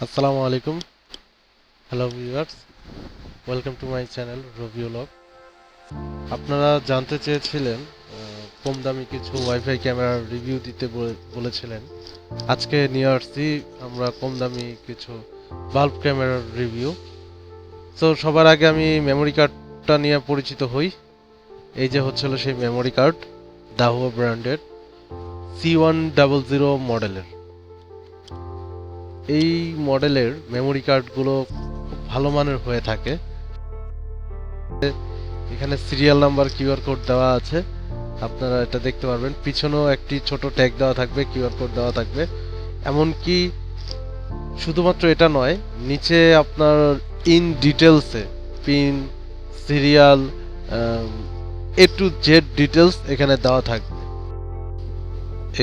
আসসালামু আলাইকুম। Hello viewers welcome to my channel রবিউ লগ আপনারা জানতে চেয়েছিলেন কম দামি কিছু ওয়াইফাই ক্যামেরার রিভিউ দিতে বলে- বলেছিলেন। আজকে আসছি আমরা কম দামি কিছু বাল্ব ক্যামেরার রিভিউ তো সবার আগে আমি মেমোরি কার্ডটা নিয়ে পরিচিত হই। এই যে হচ্ছিল সেই মেমোরি কার্ড দাহুয়া ব্র্যান্ডের সি ওয়ান ডাবল জিরো মডেলের এই মডেলের মেমোরি কার্ডগুলো খুব ভালো মানের হয়ে থাকে। এখানে সিরিয়াল নাম্বার কিউআর কোড দেওয়া আছে। আপনারা এটা দেখতে পারবেন। পিছনেও একটি ছোট ট্যাগ দেওয়া থাকবে কিউআর কোড দেওয়া থাকবে। এমনকি শুধুমাত্র এটা নয়, নিচে আপনার ইন ডিটেলসে pin serial A to Z details এখানে দেওয়া থাকবে।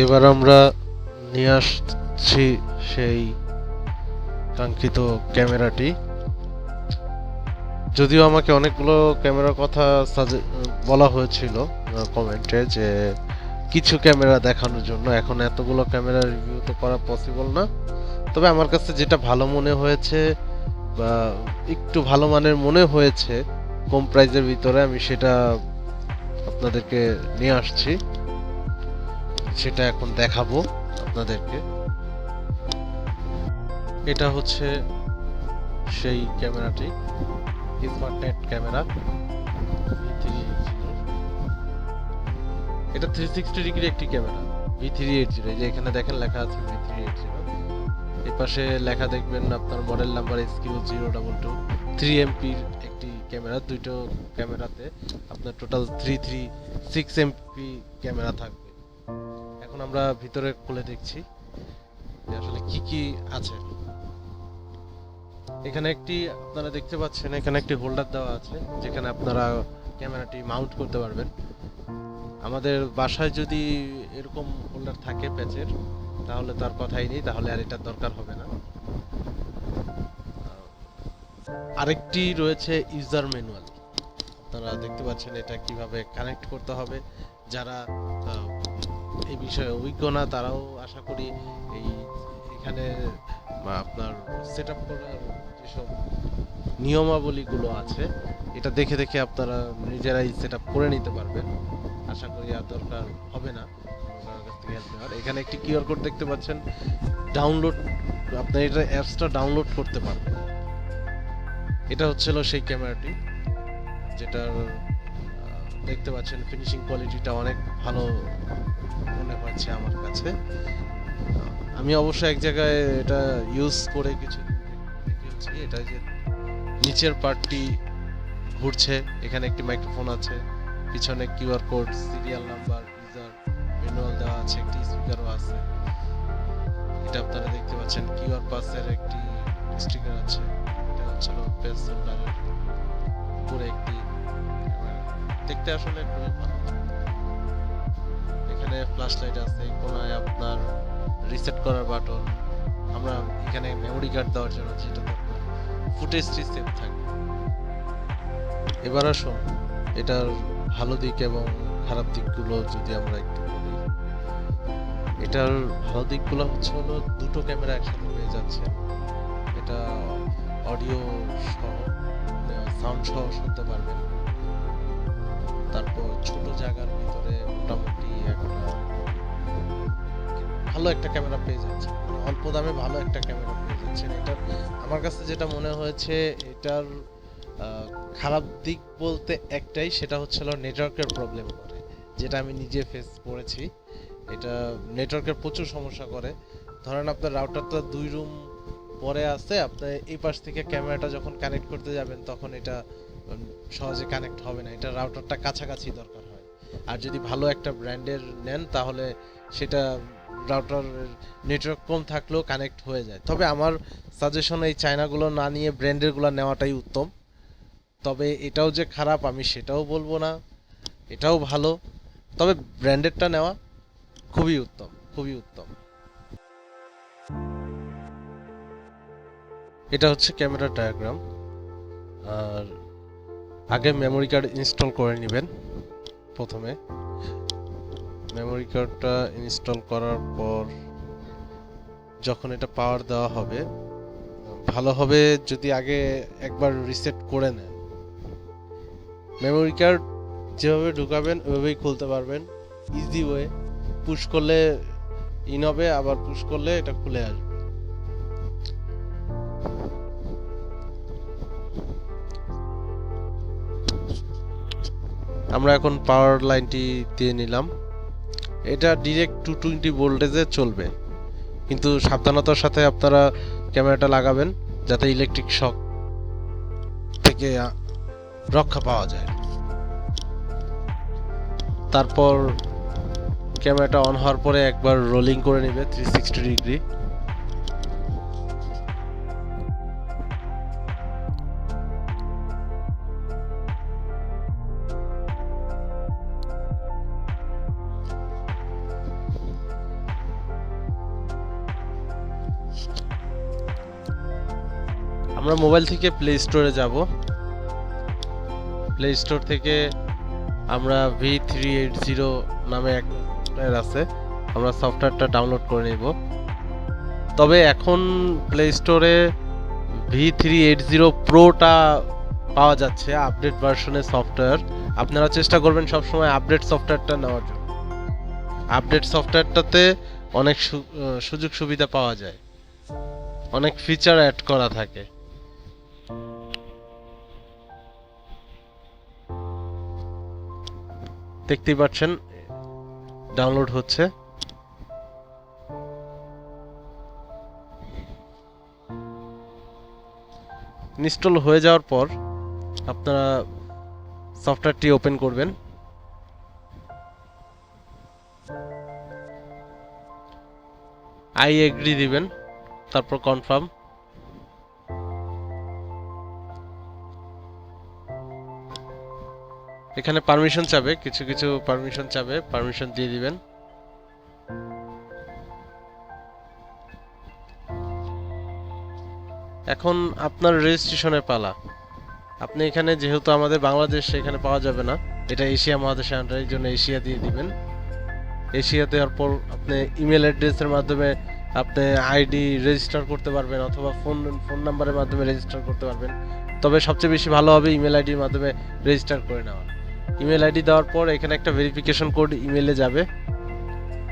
এবার আমরা নিয়ে আসছি সেই কাঙ্ক্ষিত ক্যামেরাটি। যদিও আমাকে অনেকগুলো ক্যামেরার কথা বলা হয়েছিল কমেন্টে যে কিছু ক্যামেরা দেখানোর জন্য। এখন এতগুলো ক্যামেরা রিভিউ তো করা পসিবল না। তবে আমার কাছে যেটা ভালো মনে হয়েছে বা একটু ভালো মানের মনে হয়েছে, কম প্রাইজের ভিতরে আমি সেটা আপনাদেরকে নিয়ে আসছি। সেটা এখন দেখাবো আপনাদেরকে। এটা হচ্ছে সেই ক্যামেরাটি স্মার্ট নেট ক্যামেরা এটা থ্রি সিক্সটি ডিগ্রি একটি camera V three eight zero এই যে এখানে দেখেন লেখা আছে ভি থ্রি এইট জিরো এর পাশে লেখা দেখবেন আপনার model number S Q zero double two three এমপির একটি ক্যামেরা, দুটো ক্যামেরাতে আপনার total three three six MP camera থাকবে। এখন আমরা ভিতরে খুলে দেখছি আসলে কি কি আছে। এখানে একটি, আপনারা দেখতে পাচ্ছেন, এখানে একটি হোল্ডার দেওয়া আছে, যেখানে আপনারা ক্যামেরাটি মাউন্ট করতে পারবেন। আমাদের বাসায় যদি এরকম হোল্ডার থাকে প্যাচের, তাহলে তার কথাই নেই, তাহলে আর এটার দরকার হবে না। আরেকটি রয়েছে ইউজার ম্যানুয়াল। আপনারা দেখতে পাচ্ছেন এটা কীভাবে কানেক্ট করতে হবে। যারা এই বিষয়ে অভিজ্ঞ না, তারাও আশা করি এই এখানে আপনার সেট আপ করার যেসব নিয়মাবলীগুলো আছে। এটা দেখে দেখে আপনারা নিজেরাই সেট করে নিতে পারবেন। আশা করি আর দরকার হবে না। এখানে একটি কিউআর কোড দেখতে পাচ্ছেন। ডাউনলোড আপনার এটা অ্যাপসটা ডাউনলোড করতে পারবেন। এটা হচ্ছিল সেই ক্যামেরাটি যেটার দেখতে পাচ্ছেন ফিনিশিং কোয়ালিটিটা অনেক ভালো মনে হচ্ছে আমার কাছে। আমি অবশ্য এক জায়গায় এটা ইউজ করে কিছু দেখেছি এটা যে নিচের পার্টটি ঘুরছে, এখানে একটি মাইক্রোফোন আছে, পিছনে QR code serial number user manual দেওয়া আছে, একটি স্পিকারও আছে। এটা আপনারা দেখতে পাচ্ছেন কিউআর পাসের একটি স্টিকার আছে, এটা হচ্ছে পেজ হোল্ডারের উপরে একটি দেখতে আসলে খুবই ভালো। এখানে ফ্ল্যাশ লাইট আছে কোনায় আপনার রিসেট করার বাটন আমরা এখানে মেমোরি কার্ড দেওয়ার জন্য যেটা ফুটেজটি সেভ থাকবে। এবার আসুন এটার ভালো দিক এবং খারাপ দিকগুলো যদি আমরা একটু বলি। এটার ভালো দিকগুলো হচ্ছে হলো দুটো ক্যামেরা একসাথে পেয়ে যাচ্ছে। এটা অডিও সহ সাউন্ড সহ শুনতে পারবেন তারপর ছোট জায়গার ভিতরে মোটামুটি একটা ভালো একটা ক্যামেরা পেয়ে যাচ্ছে। মানে অল্প দামে ভালো একটা ক্যামেরা পেয়ে যাচ্ছেন। এটার আমার কাছে যেটা মনে হয়েছে, এটার খারাপ দিক বলতে একটাই, সেটা হচ্ছে নেটওয়ার্কের প্রবলেম করে, যেটা আমি নিজে ফেস করেছি। এটা নেটওয়ার্কের প্রচুর সমস্যা করে। ধরেন আপনার রাউটারটা দুই রুম পরে আছে, আপনি এই পাশ থেকে ক্যামেরাটা যখন কানেক্ট করতে যাবেন, তখন এটা সহজে কানেক্ট হবে না। এটা রাউটারটা কাছাকাছি দরকার হয়। আর যদি ভালো একটা ব্র্যান্ডের নেন, তাহলে সেটা রাউটার নেটওয়ার্ক কম থাকলেও কানেক্ট হয়ে যায়। তবে আমার সাজেশন এই চায়নাগুলো না নিয়ে ব্র্যান্ডেরগুলো নেওয়াটাই উত্তম। তবে এটাও যে খারাপ, আমি সেটাও বলব না। এটাও ভালো। তবে ব্র্যান্ডেডটা নেওয়া খুবই উত্তম খুবই উত্তম। এটা হচ্ছে ক্যামেরা ডায়াগ্রাম আর আগে মেমোরি কার্ড ইনস্টল করে নেবেন প্রথমে। মেমোরি কার্ডটা ইনস্টল করার পর যখন এটা পাওয়ার দেওয়া হবে, ভালো হবে যদি আগে একবার রিসেট করে নেন। মেমোরি কার্ড যেভাবে ঢুকাবেন, ওইভাবেই খুলতে পারবেন। ইজি ওয়ে পুশ করলে ইন হবে, আবার পুশ করলে এটা খুলে আসবে। আমরা এখন পাওয়ার লাইনটি দিয়ে নিলাম। এটা ডিরেক্ট টু টোয়েন্টি ভোল্টেজে চলবে। কিন্তু সাবধানতার সাথে আপনারা ক্যামেরাটা লাগাবেন, যাতে ইলেকট্রিক শক থেকে রক্ষা পাওয়া যায়। তারপর ক্যামেরাটা অন হওয়ার পরে একবার রোলিং করে নেবে থ্রি সিক্সটি ডিগ্রি আমরা মোবাইল থেকে প্লে স্টোরে যাব। প্লে স্টোর থেকে আমরা ভি থ্রি এইট জিরো নামে এক আছে। আমরা সফটওয়্যারটা ডাউনলোড করে নেব। তবে এখন প্লে স্টোরে ভি থ্রি এইট জিরো প্রোটা পাওয়া যাচ্ছে আপডেট ভার্সনের সফটওয়্যার আপনারা চেষ্টা করবেন সবসময় আপডেট সফটওয়্যারটা নেওয়ার জন্য। আপডেট সফটওয়্যারটাতে অনেক সুযোগ সুবিধা পাওয়া যায়। অনেক ফিচার অ্যাড করা থাকে। দেখতেই পাচ্ছেন ডাউনলোড হচ্ছে। ইনস্টল হয়ে যাওয়ার পর আপনারা সফটওয়্যারটি ওপেন করবেন। আই এগ্রি দিবেন। তারপর কনফার্ম এখানে পারমিশন চাবে, কিছু কিছু পারমিশন চাবে পারমিশন দিয়ে দিবেন। এখন আপনার রেজিস্ট্রেশনের পালা। আপনি এখানে যেহেতু আমাদের বাংলাদেশ এখানে পাওয়া যাবে না। এটা এশিয়া মহাদেশের আন্ডার এই জন্য এশিয়া দিয়ে দিবেন। এশিয়া দেওয়ার পর আপনি ইমেল অ্যাড্রেসের মাধ্যমে আপনি আইডি রেজিস্টার করতে পারবেন অথবা ফোন ফোন নাম্বারের মাধ্যমে রেজিস্টার করতে পারবেন। তবে সবচেয়ে বেশি ভালো হবে ইমেল আইডির মাধ্যমে রেজিস্টার করে নেওয়া। ইমেল আইডি দেওয়ার পর এখানে একটা ভেরিফিকেশন কোড ইমেলে যাবে।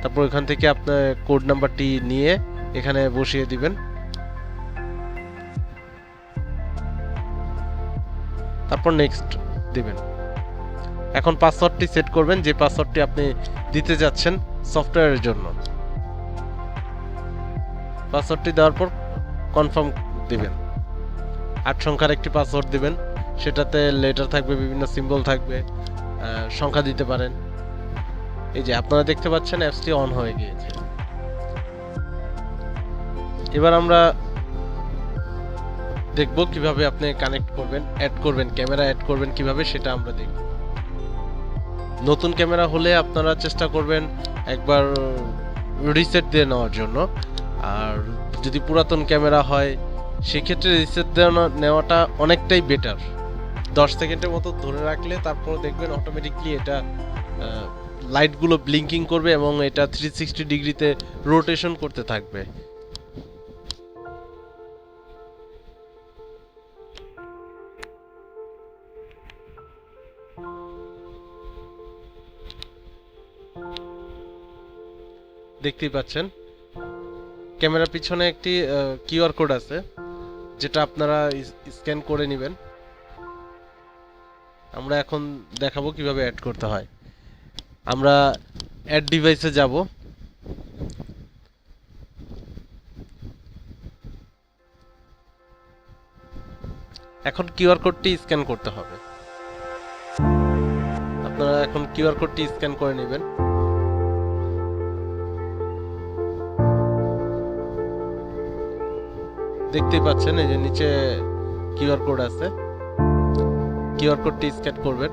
তারপর এখান থেকে আপনার কোড নাম্বারটি নিয়ে এখানে বসিয়ে দিবেন। তারপর নেক্সট দিবেন। এখন পাসওয়ার্ডটি সেট করবেন, যে পাসওয়ার্ডটি আপনি দিতে যাচ্ছেন সফটওয়্যারের জন্য। পাসওয়ার্ডটি দেওয়ার পর কনফার্ম দিবেন। আট সংখ্যার একটি পাসওয়ার্ড দিবেন। সেটাতে লেটার থাকবে, বিভিন্ন সিম্বল থাকবে সংখ্যা দিতে পারেন। এই যে আপনারা দেখতে পাচ্ছেন, অ্যাপসটি অন হয়ে গিয়েছে। এবার আমরা দেখব কীভাবে আপনি কানেক্ট করবেন, অ্যাড করবেন, ক্যামেরা অ্যাড করবেন কীভাবে সেটা আমরা দেখব। নতুন ক্যামেরা হলে আপনারা চেষ্টা করবেন একবার রিসেট দিয়ে নেওয়ার জন্য। আর যদি পুরাতন ক্যামেরা হয়, সেক্ষেত্রে রিসেট নেওয়াটা অনেকটাই বেটার দশ সেকেন্ডের মতো ধরে রাখলে তারপর দেখবেন অটোমেটিকলি এটা লাইটগুলো ব্লিঙ্কিং করবে এবং এটা থ্রি সিক্সটি ডিগ্রিতে রোটেশন করতে থাকবে। দেখতেই পাচ্ছেন? ক্যামেরার পিছনে একটি কিউআর কোড আছে, যেটা আপনারা স্ক্যান করে নেবেন। আমরা এখন দেখাবো কীভাবে অ্যাড করতে হয়। আমরা অ্যাড ডিভাইসে যাব। এখন কিউআর কোডটি স্ক্যান করতে হবে। আপনারা এখন কিউআর কোডটি স্ক্যান করে নেবেন। দেখতেই পাচ্ছেন, এই যে নিচে কিউআর কোড আছে। কিউআর কোডটি স্ক্যান করবেন।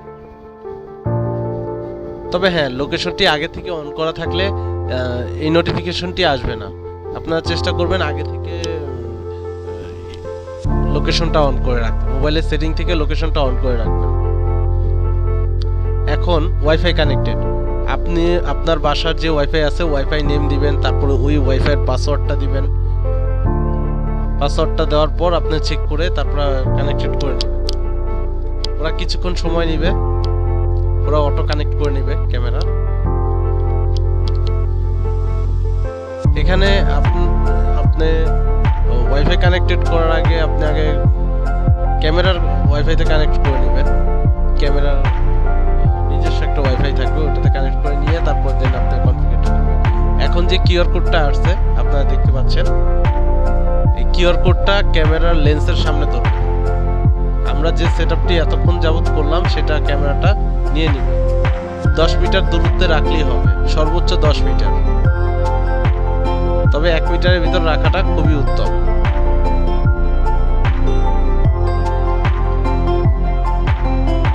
তবে হ্যাঁ লোকেশনটি আগে থেকে অন করা থাকলে এই নোটিফিকেশনটি আসবে না। আপনারা চেষ্টা করবেন আগে থেকে লোকেশনটা অন করে রাখতে। মোবাইলের সেটিং থেকে লোকেশনটা অন করে রাখবেন। এখন ওয়াইফাই কানেক্টেড। আপনি, আপনার বাসার যে ওয়াইফাই আছে, ওয়াইফাই নেম দিবেন, তারপরে ওই ওয়াইফাইয়ের পাসওয়ার্ডটা দিবেন। পাসওয়ার্ডটা দেওয়ার পর আপনি চেক করে তারপর কানেক্টেড করে নেবেন। ওরা কিছুক্ষণ সময় নেবে। ওরা অটো কানেক্ট করে নেবে ক্যামেরা। এখানে আপ- আপনি ওয়াইফাই কানেক্টেড করার আগে আপনি আগে ক্যামেরার ওয়াইফাইতে কানেক্ট করে নেবেন। ক্যামেরার নিজস্ব একটা ওয়াইফাই থাকবে, ওটাতে কানেক্ট করে নিয়ে তারপর দেন আপনি কনফিগার করবেন এখন যে কিউআর কোডটা আসছে, আপনারা দেখতে পাচ্ছেন। এই কিউআর কোডটা ক্যামেরার লেন্সের সামনে ধরবে আমরা যে সেট আপটি এতক্ষণ যাবত করলাম, সেটা ক্যামেরাটা নিয়ে নিবে। দশ মিটার দূরত্বে রাখলেই হবে, সর্বোচ্চ দশ মিটার। তবে এক মিটারের ভিতর রাখাটা খুবই উত্তম।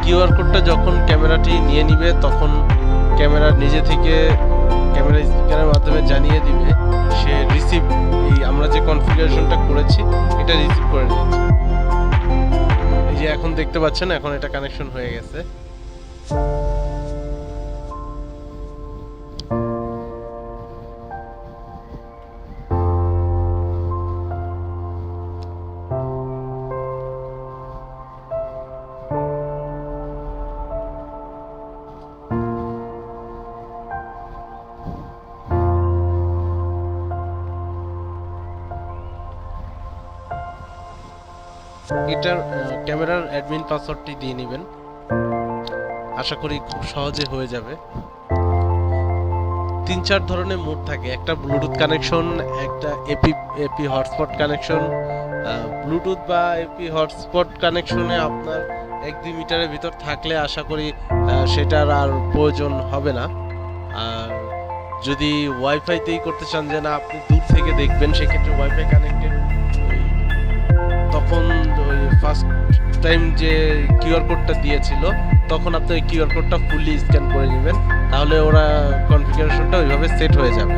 কিউআর কোডটা যখন ক্যামেরাটি নিয়ে নিবে, তখন ক্যামেরা নিজে থেকে ক্যামেরা স্পিকারের মাধ্যমে জানিয়ে দিবে, সে রিসিভ আমরা যে কনফিগারেশনটা করেছি, এটা রিসিভ করে নিয়েছি। এই যে এখন দেখতে পাচ্ছেন, এখন এটা কানেকশন হয়ে গেছে। এটার ক্যামেরার অ্যাডমিন পাসওয়ার্ডটি দিয়ে নেবেন। আশা করি খুব সহজে হয়ে যাবে। তিন চার ধরনের মোড থাকে। একটা ব্লুটুথ কানেকশন একটা AP AP hotspot connection Bluetooth বা এপি হটস্পট কানেকশনে আপনার এক দুই মিটারের ভিতর থাকলে আশা করি সেটার আর প্রয়োজন হবে না। আর যদি ওয়াইফাইতেই করতে চান যে না, আপনি দূর থেকে দেখবেন, সেক্ষেত্রে ওয়াইফাই কানেক্টেড তখন ওই ফার্স্ট টাইম যে কিউআর কোডটা দিয়েছিল, তখন আপনি ওই কিউআর কোডটা ফুললি স্ক্যান করে নেবেন, তাহলে ওরা কনফিগারেশনটা ওইভাবে সেট হয়ে যাবে।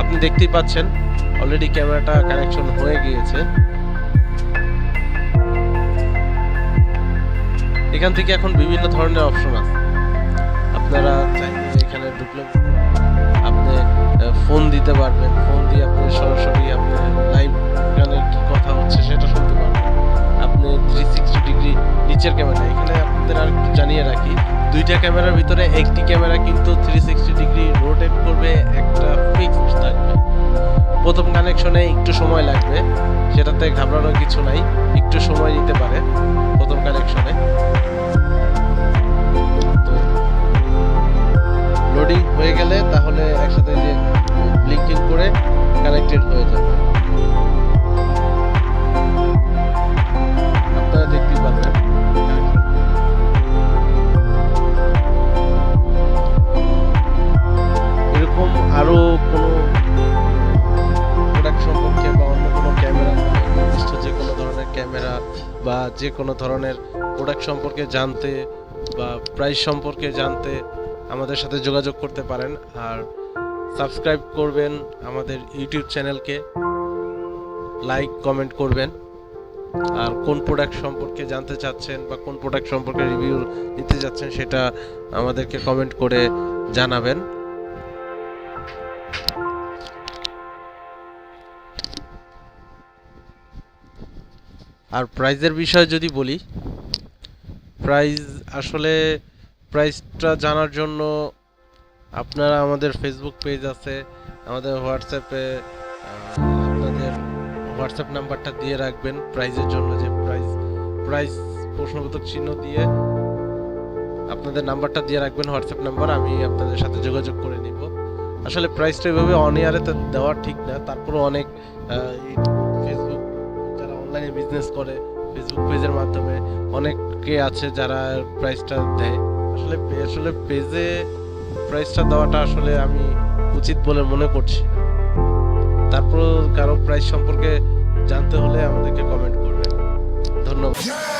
আপনি দেখতেই পাচ্ছেন অলরেডি ক্যামেরাটা কানেকশন হয়ে গিয়েছে। এখান থেকে এখন বিভিন্ন ধরনের অপশন আছে। আপনারা চাইলে এখানে ঢুকলে আপনি ফোন দিতে পারবেন। ফোন দিয়ে আপনি সরাসরি নিচের ক্যামেরা এখানে আপনাদের আর জানিয়ে রাখি, দুইটা ক্যামেরার ভিতরে একটি ক্যামেরা কিন্তু থ্রি সিক্সটি ডিগ্রি রোটেট করবে, একটা ফিক্সড থাকবে। প্রথম কানেকশনে একটু সময় লাগবে, সেটাতে ঘাবড়ানোর কিছু নাই, একটু সময় নিতে পারে প্রথম কানেকশনে যে কোনো ধরনের প্রোডাক্ট সম্পর্কে জানতে বা প্রাইস সম্পর্কে জানতে আমাদের সাথে যোগাযোগ করতে পারেন। আর সাবস্ক্রাইব করবেন আমাদের ইউটিউব চ্যানেলকে লাইক কমেন্ট করবেন। আর কোন প্রোডাক্ট সম্পর্কে জানতে চাচ্ছেন বা কোন প্রোডাক্ট সম্পর্কে রিভিউ নিতে চাচ্ছেন সেটা আমাদেরকে কমেন্ট করে জানাবেন। আর প্রাইজের বিষয়ে যদি বলি, প্রাইজ আসলে প্রাইসটা জানার জন্য আপনারা আমাদের ফেসবুক পেজ আছে, আমাদের হোয়াটসঅ্যাপে আপনাদের হোয়াটসঅ্যাপ নাম্বারটা দিয়ে রাখবেন প্রাইজের জন্য যে প্রাইস প্রাইস প্রশ্নবোধক চিহ্ন দিয়ে আপনাদের নাম্বারটা দিয়ে রাখবেন হোয়াটসঅ্যাপ নাম্বার আমি আপনাদের সাথে যোগাযোগ করে নিব। আসলে প্রাইসটা এভাবে অন ইয়ারে তো দেওয়া ঠিক না তারপরে অনেক অনলাইনে বিজনেস করে ফেসবুক পেজের মাধ্যমে। অনেকে আছে যারা প্রাইসটা দেয়। আসলে আসলে পেজে প্রাইসটা দেওয়াটা আসলে আমি উচিত বলে মনে করছি। তারপর কারও প্রাইস সম্পর্কে জানতে হলে আমাদেরকে কমেন্ট করবে ধন্যবাদ।